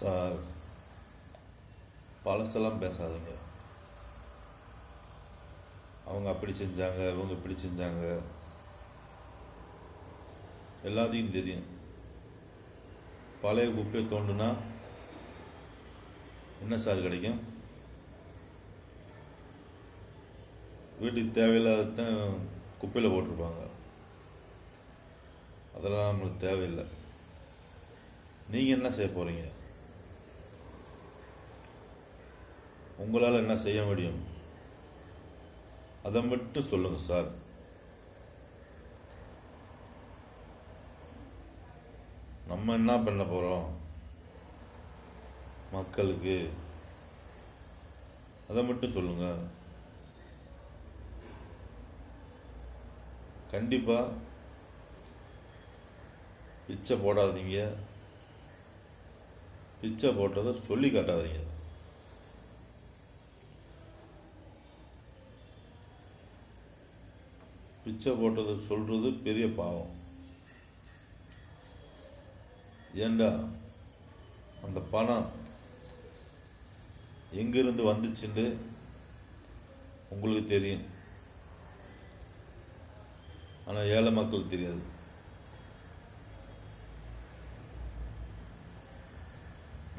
Sir பழசெல்லாம் பேசாதீங்க. அவங்க அப்படி செஞ்சாங்க இவங்க இப்படி செஞ்சாங்க. எல்லாத்தையும் தெரியும். பழைய குப்பையை தோண்டுனா என்ன சார் கிடைக்கும்? வீட்டுக்கு தேவையில்லாததான் குப்பையில் போட்டிருப்பாங்க. அதெல்லாம் நம்மளுக்கு தேவையில்லை. நீங்கள் என்ன செய்ய போகிறீங்க உங்களால் என்ன செய்ய முடியும்? அதை மட்டும் சொல்லுங்கள் சார். நம்ம என்ன பண்ண போகிறோம் மக்களுக்கு அதை மட்டும் சொல்லுங்க. கண்டிப்பாக பிச்சை போடாதீங்க. பிச்சை போட்டதை சொல்லி காட்டாதீங்க. பிச்சை போட்டதை சொல்றது பெரிய பாவம். ஏண்டா அந்த பணம் எங்கிருந்து வந்துச்சுன்னு உங்களுக்கு தெரியும். ஆனால் ஏழை மக்களுக்கு தெரியாது.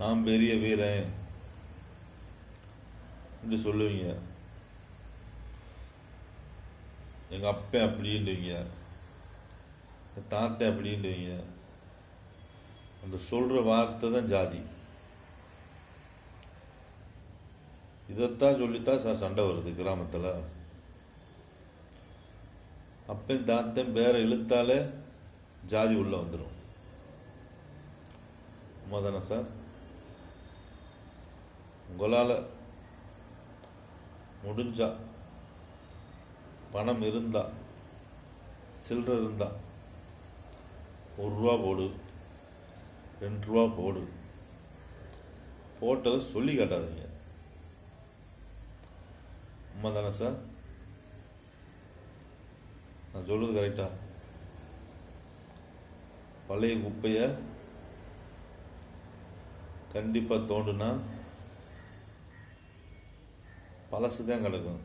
நான் பெரிய வீரன் என்று சொல்லுவீங்க. எங்கள் அப்பன் அப்படின்டுவீங்க எங்கள் தாத்தா அப்படின்டுவீங்க அந்த சொல்கிற வார்த்தை தான் ஜாதி. இதைத்தான் சொல்லித்தான் சார் சண்டை வருது கிராமத்தில். அப்பன் தாத்தன் பேரை இழுத்தாலே ஜாதி உள்ளே வந்துடும் உண்மைதானே சார்? உங்களால் முடிஞ்சா பணம் இருந்தா சில்லறை இருந்தா ஒரு ரூபா போடு ரெண்டு ரூபா போடு. போட்டதை சொல்லி காட்டாதீங்க. உண்மை தானே சார்? நான் சொல்றது கரெக்டா? பழைய குப்பையை கண்டிப்பாக தோண்டுனா பழசு தான் கிடக்கும்.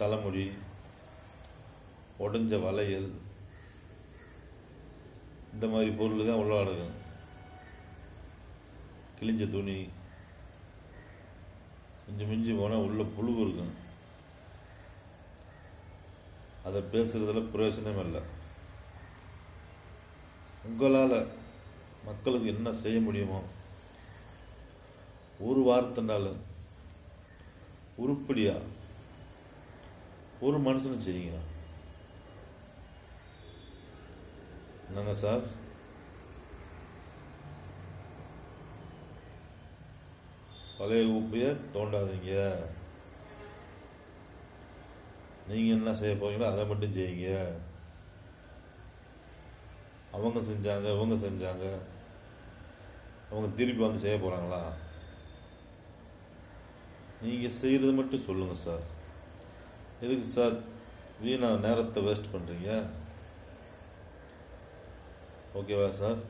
தலைமுடி உடஞ்ச வளையல் இந்த மாதிரி பொருள் தான் உள்ள கிழிஞ்ச துணி மிஞ்சி மிஞ்சி போனால் உள்ள புழு இருக்கும். அதை பேசுறதுல பிரயோஜனம் இல்லை. உங்களால் மக்களுக்கு என்ன செய்ய முடியுமோ ஒரு வாரத்தினாலும் உருப்படியாக ஒரு மனுஷனை செய்யுங்க என்னங்க சார்? பழைய உப்பைய தோண்டாதீங்க. நீங்கள் என்ன செய்ய போறீங்களோ அதை மட்டும் செய்யுங்க. அவங்க செஞ்சாங்க இவங்க செஞ்சாங்க. அவங்க திருப்பி வந்து செய்ய போகிறாங்களா நீங்கள் செய்கிறது மட்டும் சொல்லுங்கள் சார். எதுக்கு சார் வீணா நேரத்தை வேஸ்ட் பண்ணுறீங்க ஓகேவா சார்.